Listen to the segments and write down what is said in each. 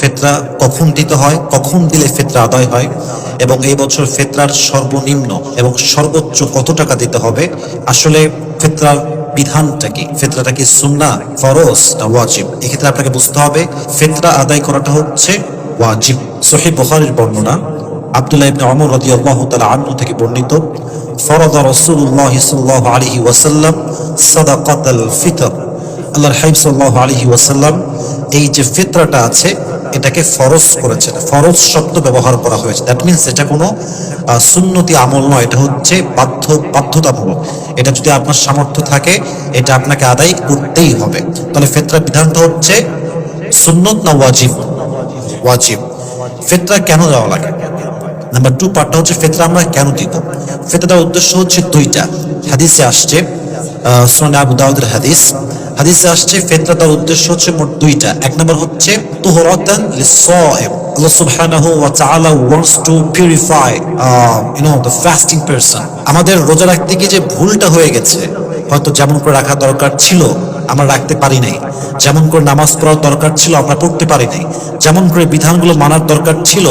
ফেতরা কখন দিতে হয়, কখন দিলে ফেতরা আদায় হয়, এবং এই বছর ফেতরার সর্বনিম্ন এবং সর্বোচ্চ কত টাকা দিতে হবে? আসলে ফেতরার বিধানটা কি? ফেতরাটা কি সুন্না, ফরজ না ওয়াজিব? এক্ষেত্রে আপনাকে বুঝতে হবে, ফেতরা আদায় করাটা হচ্ছে ওয়াজিব। সহি বুখারীর বর্ণনা, আব্দুল্লাহ ইবনে ওমর রাদিয়াল্লাহু তাআলা আনহু থেকে বর্ণিত, ফরদ রাসূলুল্লাহ সাল্লাল্লাহু আলাইহি ওয়াসাল্লাম সাদাকাতাল ফিতর। আল্লাহর হাবিব সাল্লাল্লাহু আলাইহি ওয়াসাল্লাম, এই যে ফিতরাটা আছে এটাকে ফরজ করেছেন ফরজ শব্দ ব্যবহার করা হয়েছে। দ্যাট মিনস এটা কোনো সুন্নতি আমল নয়, এটা হচ্ছে বাধ্য, বাধ্যতামূলক। এটা যদি আপনার সামর্থ্য থাকে, এটা আপনাকে আদায় করতেই হবে। তাহলে ফেতরা বিধানটা হচ্ছে সুন্নত না ওয়াজিব? ওয়াজিব। ফেতরা কেন দেওয়া লাগে? নাম্বার টু পার্টটা হচ্ছে ফেতরা আমরা কেন দিব? ফেতরার উদ্দেশ্য হচ্ছে দুইটা। হাদিসে আসছে সোনা আবু দাউদের হাদিস। হাদিসে আসছে ফেতরা তার উদ্দেশ্য হচ্ছে মোট দুইটা। এক নম্বর হচ্ছে, তুহরাতান লিসাইম আল্লাহ সুবহানাহু ওয়া তাআলা wants to purify you know the fasting person আমাদের রোজা রাখতে গিয়ে যে ভুলটা হয়ে গেছে, হয়তো যেমন করে রাখা দরকার ছিল, আমরা রাখতে পারি নাই। যেমন করে নামাজ পড়ার দরকার ছিল, আমরা পড়তে পারি নাই। যেমন করে বিধানগুলো মানার দরকার ছিল,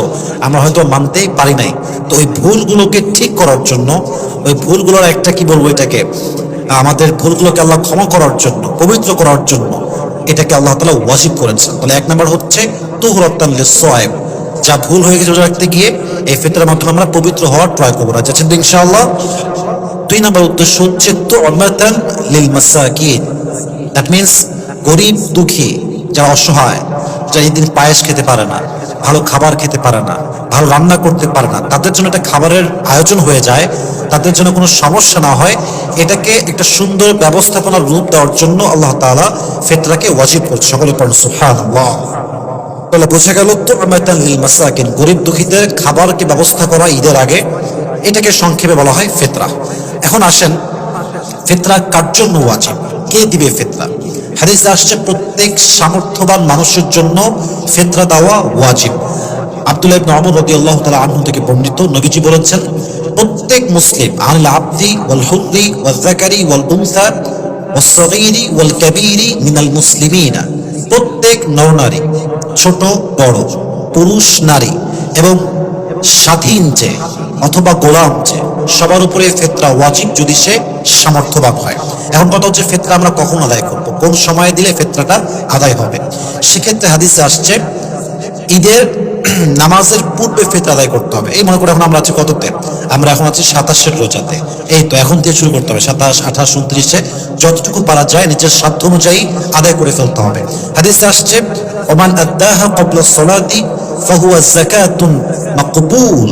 আমরা হয়তো মানতেই পারি নাই। তো ওই ভুলগুলোকে ঠিক করার জন্য, ওই ভুলগুলোর একটা কি বলব এটাকে? আমাদের ভুলগুলোকে আল্লাহ ক্ষমা করার জন্য, পবিত্র করার জন্য এটাকে আল্লাহ তালা ওয়াজিব করেছেন। তাহলে এক নম্বর হচ্ছে তুহরত্তান সোয়েব যা ভুল হয়ে গেছে রোজা রাখতে গিয়ে এই ফেতরের মাধ্যমে আমরা পবিত্র হওয়ার ট্রাই করব। না যাচ্ছেন তো ইনশাআল্লাহ? দুই নম্বর উদ্দেশ্য হচ্ছে তো অমাতান লিল মাসাকিন দ্যাট মিনস গরিব দুঃখী, যারা অসহায়, যারা এই দিন পায়েস খেতে পারে না। ভালো খাবার খেতে পারে না, ভালো রান্না করতে পারে না। তাদের জন্য একটা খাবারের আয়োজন হয়ে যায়, তাদের জন্য কোনো সমস্যা না হয়। এটাকে একটা সুন্দর ব্যবস্থাপনার রূপ দেওয়ার জন্য আল্লাহ তাআলা ফেতরাকে ওয়াজিব করছে। সকলে পড়েন, সুবহানাল্লাহ। তাহলে বোঝা গেল তো লিল মাসাকিন, গরিব দুঃখীদের খাবারকে ব্যবস্থা করা ঈদের আগে, এটাকে সংক্ষেপে বলা হয় ফেতরা। এখন আসেন ফেতরা কার জন্য ওয়াজিব কে দিবে ফেতরা হাদিসে আসছে, প্রত্যেক সামর্থ্যবান মানুষের জন্য ফেতরা দেওয়া ওয়াজিব। আব্দুল্লাহ ইবনে ওমর রাদিয়াল্লাহু তাআলা আনহু থেকে বর্ণিত নবীজি বলেছেন, প্রত্যেক মুসলিম আনিল আবদি ওয়াল হুররি ওয়াল যাকারি ওয়াল উনসা ওয়াস সগীরি ওয়াল কাবীরি মিনাল মুসলিমিনা। প্রত্যেক নরনারী, ছোট, বড়, পুরুষ, নারী এবং স্বাধীন যে অথবা গোলাম যে, সবার উপরে ফেতরা ওয়াজিব যদি সে সামর্থ্যবান হয়। এখন কথা হচ্ছে ফেতরা আমরা কখন আদায় করব? কোন সময় দিলে ফেতরাটা আদায় হবে? সেক্ষেত্রে হাদিসে আসছে, ঈদের নামাজের পূর্বে ফেতরা আদায় করতে হবে। এই মনে করে এখন আমরা আছি কততে? আমরা এখন আছি সাতাশের রোজাতে। এই তো, এখন থেকে শুরু করতে হবে। সাতাশ, আঠাশ, উনত্রিশে যতটুকু পারা যায় নিজের সাধ্য অনুযায়ী আদায় করে ফেলতে হবে। হাদিসে আসছে, ওমান আদাহ কবল সলাদি ফাহুয়া জাকাতুন মাকবুল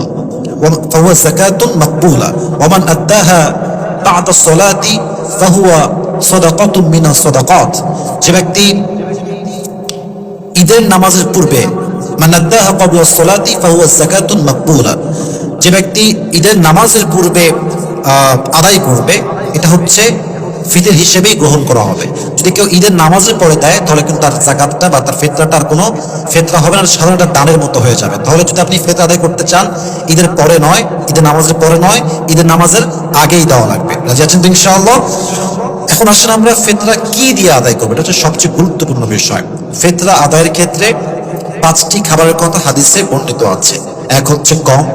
ফাহুয়া জাকাতুন মাকবুলা ওমান আদাহা বাদা সলাতি ফাহুয়া সদাকাতুম মিনা সদাকাত। যে ব্যক্তি ঈদের নামাজের পূর্বে মানাদ্দাহা ক্বাবলা সলাতি ফাহুয়া যাকাতুন মাকবুলা। যে ব্যক্তি ঈদের নামাজের পূর্বে আদায় করবে, এটা হচ্ছে ফিতের হিসেবেই গ্রহণ করা হবে। যদি কেউ ঈদের নামাজের পরে দেয়, তাহলে কিন্তু তার জাকাতটা বা তার ফেতরাটা আর কোনো ফেতরা হবে না, সাধারণ একটা দানের মতো হয়ে যাবে। তাহলে যদি আপনি ফেতরা আদায় করতে চান, ঈদের পরে নয়, ঈদের নামাজের পরে নয়, ঈদের নামাজের আগেই দেওয়া লাগবে। রাজি আছেন ইনশাআল্লাহ? এখন আসেন আমরা ফেতরা কি দিয়ে আদায় করব? এটা হচ্ছে সবচেয়ে গুরুত্বপূর্ণ বিষয়। ফেতরা আদায়ের ক্ষেত্রে পাঁচটি খাবারের কথা হাদিসে বর্ণিত আছে। এক হচ্ছে গম,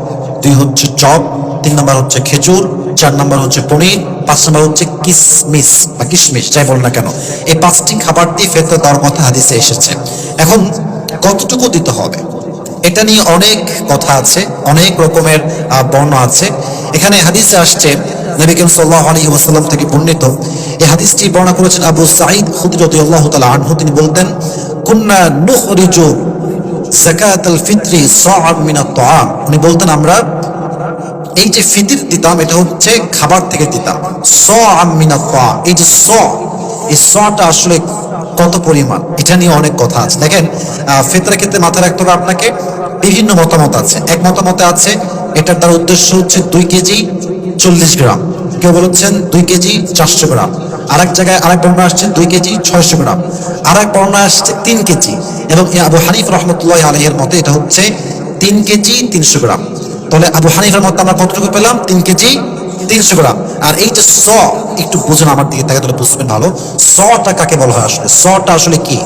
দুই হচ্ছে চপ, তিন নম্বর হচ্ছে খেজুর, চার নম্বর হচ্ছে পনির পাঁচ নম্বর হচ্ছে কিসমিস বা কিশমিশ যাই বল না কেন। এই পাঁচটি খাবার দিয়ে ফেতরা দেওয়ার কথা হাদিসে এসেছে। এখন কতটুকু দিতে হবে? এটা নিয়ে অনেক কথা আছে অনেক রকমের আহ, বর্ণ আছে। এখানে হাদিসে আসছে নবী করিম সাল্লাল্লাহু আলাইহি ওয়াসাল্লাম থেকে বর্ণিত এই হাদিসটি বর্ণনা করেছেন আবু সাঈদ খুদরি রাদিয়াল্লাহু তাআলা আনহু। তিনি বলতেন কুন্না নুখরিজু যাকাতাল ফিত্রি সাআম মিন আত-তাআম উনি বলতেন আমরা এই যে ফিতির দিতাম, এটা হচ্ছে খাবার থেকে দিতাম। সাআম মিন আত-তাআম এই যে স এই সটা আসলে কত পরিমাণ? এটা নিয়ে অনেক কথা আছে। দেখেন ফিতরের ক্ষেত্রে মাথায় রাখতে হবে আপনাকে বিভিন্ন মতামত আছে। এক মতামতে আছে, এটার তার উদ্দেশ্য হচ্ছে দুই কেজি চল্লিশ গ্রাম। কেউ বলেছেন দুই কেজি চারশো গ্রাম। আরেক জায়গায় আরেক বর্ণনা আসছে দুই কেজি ছয়শো গ্রাম। আরেক বর্ণনা আসছে তিন কেজি। এবং আবু হানিফ রহমতুল্লাহ আলহের মতে এটা হচ্ছে তিন কেজি তিনশো গ্রাম। তাহলে আবু হানিফের মতে আমরা কতটুকু পেলাম? তিন কেজি, তিনশো গ্রাম। আর এই যে স, একটু বুঝুন আমার দিকে তাকে তাহলে বুঝবেন ভালো। সটা কাকে বলা হয় আসলে? সটা আসলে কি?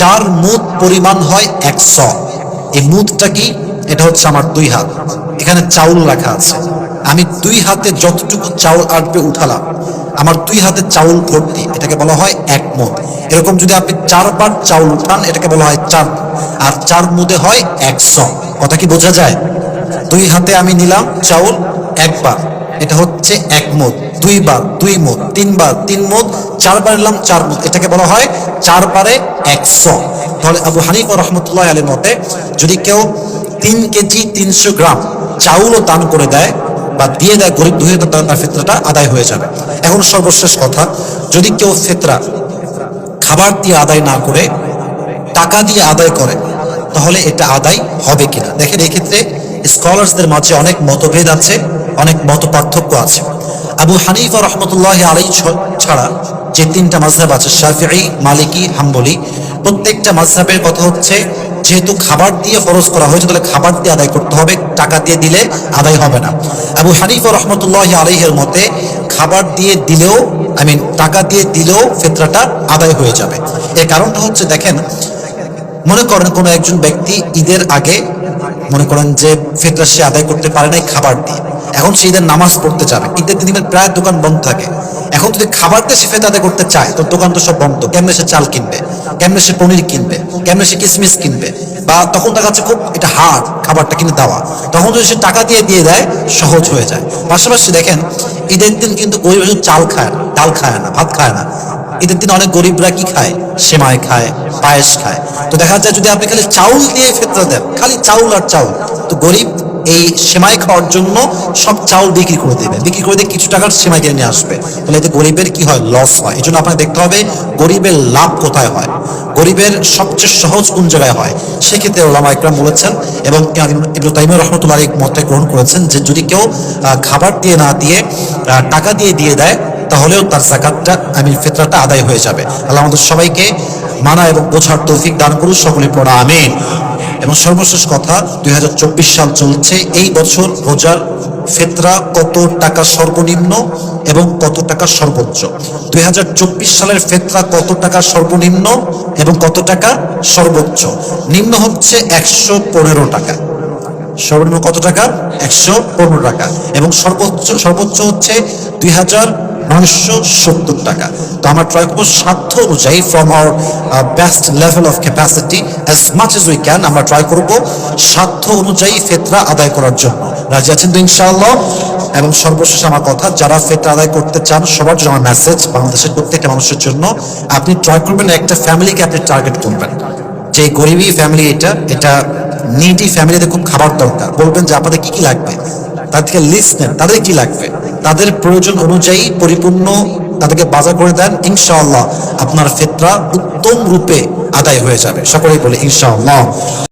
চার মুদ পরিমাণ হয় একশো এই মুদটা কি? এটা হচ্ছে আমার দুই হাত। এখানে চাউল রাখা আছে। আমি দুই হাতে যতটুকু চাউল আটবে উঠালাম, আমার দুই হাতে চাউল ভর্তি। এটাকে বলা হয় এক মুদ। এরকম যদি আপনি চারবার চাউল উঠান, এটাকে বলা হয় চার আর চার মুদে হয় একশো কথা কি বোঝা যায়? দুই হাতে আমি নিলাম চাউল একবার এটা হচ্ছে এক মুদ দুইবার দুই মুদ তিনবার তিন মুদ চারবার নিলাম চার মুদ এটাকে বলা হয় চারবারে একশো। তাহলে আবু হানিফ রহমতুল্লাহ আলীর মতে, যদি কেউ তিন কেজি তিনশো গ্রাম চাউলও দান করে দেয় বা দিয়ে দেয় গরিব দুহে তার ফেতরাটা আদায় হয়ে যাবে। এখন সর্বশেষ কথা, যদি কেউ ফেতরা খাবার দিয়ে আদায় না করে, টাকা দিয়ে আদায় করে, তাহলে এটা আদায় হবে কিনা? দেখেন এই ক্ষেত্রে স্কলারসদের মাঝে অনেক মতভেদ আছে, অনেক মত পার্থক্য আছে। আবু হানিফা রহমতুল্লাহ আলাই ছাড়া যে তিনটা মাঝহাব আছে, শাফিঈ, মালিকি, হাম্বলি, প্রত্যেকটা মাঝহাবের কথা হচ্ছে, যেহেতু খাবার দিয়ে ফরজ করা হয়েছে, তাহলে খাবার দিয়ে আদায় করতে হবে, টাকা দিয়ে দিলে আদায় হবে না। আবু হানিফা রহমতুল্লাহ আলাইহের মতে, খাবার দিয়ে দিলেও, আই মিন টাকা দিয়ে দিলেও ফেতরাটা আদায় হয়ে যাবে। এর কারণটা হচ্ছে, দেখেন, মনে করেন কোনো একজন ব্যক্তি ঈদের আগে মনে করেন যে ফেতরা সে আদায় করতে পারে নাই খাবার দিয়ে। এখন সে ঈদের নামাজ পড়তে যাবে ঈদের দিনের প্রায় দোকান বন্ধ থাকে। এখন যদি খাবার দিয়ে সে ফেতরা আদায় করতে চায়, তো দোকান তো সব বন্ধ। কেমনে সে চাল কিনবে? কেমনে সে পনির কিনবে? কেমনে সে কিসমিস কিনবে? বা তখন তার কাছে খুব এটা হার্ড খাবারটা কিনে দেওয়া। তখন যদি সে টাকা দিয়ে দিয়ে দেয়, সহজ হয়ে যায়। পাশাপাশি দেখেন, ঈদের দিন কিন্তু গরিব চাল খায় না, ডাল খায় না, ভাত খায় না। ঈদের দিন অনেক গরিবরা কি খায়? সেমাই খায়, পায়েস খায়। তো দেখা যায় যদি আপনি খালি চাউল দিয়ে ফেতরা দেন, খালি চাউল আর চাউল, তো গরিব এই সেমাই খাওয়ার জন্য সব চাউল বিক্রি করে দেবে। বিক্রি করে দিয়ে কিছু টাকার সেমাই কিনে নিয়ে আসবে। তাহলে এতে গরিবের কি হয়? লস হয়। এই জন্য আপনাকে দেখতে হবে, গরিবের লাভ কোথায় হয়? গরিবের সবচেয়ে সহজ কোন জায়গায় হয়? সেক্ষেত্রে ওলামা একরাম বলেছেন এবং ইবনু তাইমুর রহমতুল্লাহ মতে গ্রহণ করেছেন যে যদি কেউ খাবার দিয়ে না দিয়ে টাকা দিয়ে দিয়ে দেয় তাহলেও তার জাকাতটা আমি ফেতরাটা আদায় হয়ে যাবে। আল্লাহ আমাদের সবাইকে মানা এবং বোঝার তৌফিক দান করুন, সকলে পড়া, আমিন। এবং সর্বশেষ কথা, দুই হাজার চব্বিশ সাল চলছে, এই বছর রোজার ফেতরা কত টাকা সর্বনিম্ন এবং কত টাকা সর্বোচ্চ? দুই সালের ফেতরা কত টাকা সর্বনিম্ন এবং কত টাকা সর্বোচ্চ? নিম্ন হচ্ছে একশো পনেরো টাকা। সর্বনিম্ন কত টাকা? একশো পনেরো টাকা। এবং সর্বোচ্চ সর্বোচ্চ হচ্ছে দুই হাজার নয়শো সত্তর টাকা। তো আমরা ট্রাই করব সাধ্য অনুযায়ী from our best level of capacity as much as we can আমরা ট্রাই করব সাধ্য অনুযায়ী ফেতরা আদায় করার জন্য। রাজি আছেন তো ইনশাআল্লাহ? এবং সর্বশেষ আমার কথা, যারা ফেতরা আদায় করতে চান, সবার জন্য আমার মেসেজ বাংলাদেশের প্রত্যেকটা মানুষের জন্য আপনি ট্রাই করবেন, একটা ফ্যামিলিকে আপনি টার্গেট করবেন। যে গরিবী ফ্যামিলি এটা এটা নিডি ফ্যামিলিতে খুব খাবার দরকার। বলবেন যে, আপনাদের কি কি লাগবে? তার থেকে লিস্ট নেন, তাদের কি লাগবে? তাদের প্রয়োজন অনুযায়ী পরিপূর্ণ তাদেরকে বাজার করে দেন, ইনশাআল্লাহ আপনার ফেতরা উত্তম রূপে আদায় হয়ে যাবে। সকলেই বলে, ইনশাআল্লাহ।